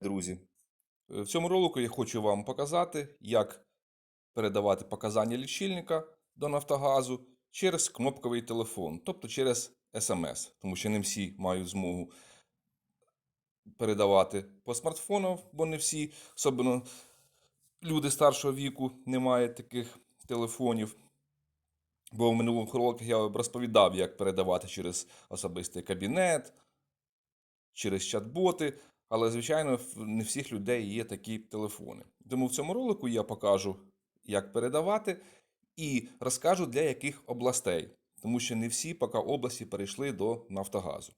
Друзі, е, в цьому ролику я хочу вам показати, як передавати показання лічильника до Нафтогазу через кнопковий телефон, тобто через смс, тому що не всі мають змогу передавати по смартфону, бо не всі, особливо люди старшого віку, не мають таких телефонів. Бо в минулому роликах я розповідав, як передавати через особистий кабінет, через чат-боти. Але, звичайно, не всіх людей є такі телефони. Тому в цьому ролику я покажу, як передавати, і розкажу для яких областей, тому що не всі поки області перейшли до Нафтогазу.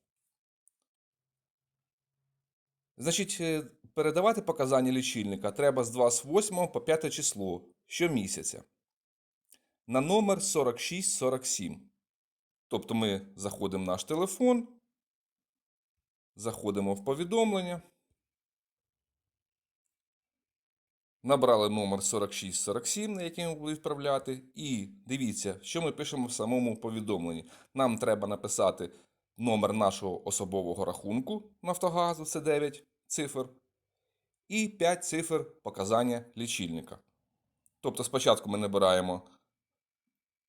Значить, е, передавати показання лічильника треба з 28 по 5 число щомісяця на номер 4647. Тобто ми заходимо в наш телефон, заходимо в повідомлення. Набрали номер 4647, на який ми будемо відправляти. І дивіться, що ми пишемо в самому повідомленні. Нам треба написати номер нашого особового рахунку Нафтогазу, це 9 цифр, і 5 цифр показання лічильника. Тобто спочатку ми набираємо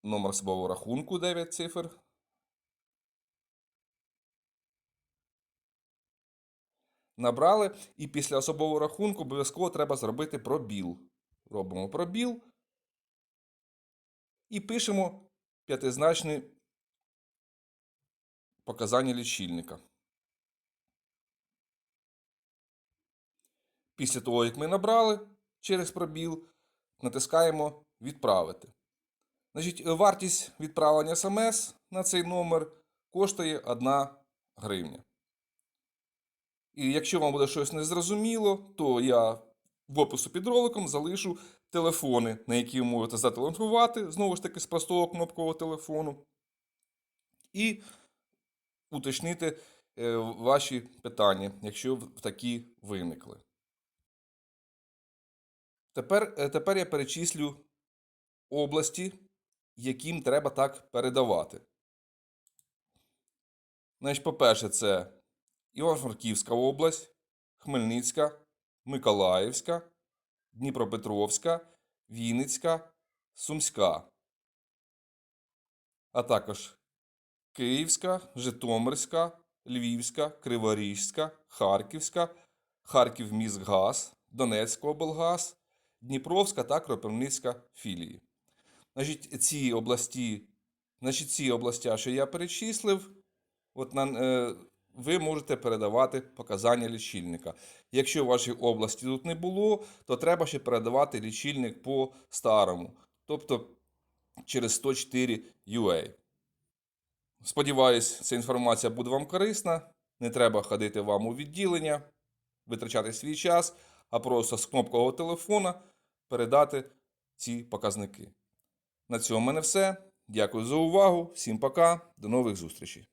номер особового рахунку 9 цифр. Набрали, і після особового рахунку обов'язково треба зробити пробіл. Робимо пробіл і пишемо п'ятизначне показання лічильника. Після того, як ми набрали через пробіл, натискаємо Відправити. Значить, вартість відправлення смс на цей номер коштує 1 гривня. І якщо вам буде щось незрозуміло, то я в опису під роликом залишу телефони, на які ви можете зателефонувати, знову ж таки, з простого кнопкового телефону, і уточнити е, ваші питання, якщо такі виникли. Тепер, е, тепер я перечислю області, яким треба так передавати. Значить, по-перше, це Івано-Франківська область, Хмельницька, Миколаївська, Дніпропетровська, Вінницька, Сумська, а також Київська, Житомирська, Львівська, Криворіжська, Харківська, Харківміськгаз, Донецька облгаз, Дніпровська та Кропивницька філії. Значить, ці області, значить, ці областя, що я перечислив, от на, е, ви можете передавати показання лічильника. Якщо в вашій області тут не було, то треба ще передавати лічильник по старому, тобто через 104 UA. Сподіваюсь, ця інформація буде вам корисна. Не треба ходити вам у відділення, витрачати свій час, а просто з кнопкового телефона передати ці показники. На цьому в мене все. Дякую за увагу. Всім пока. До нових зустрічей.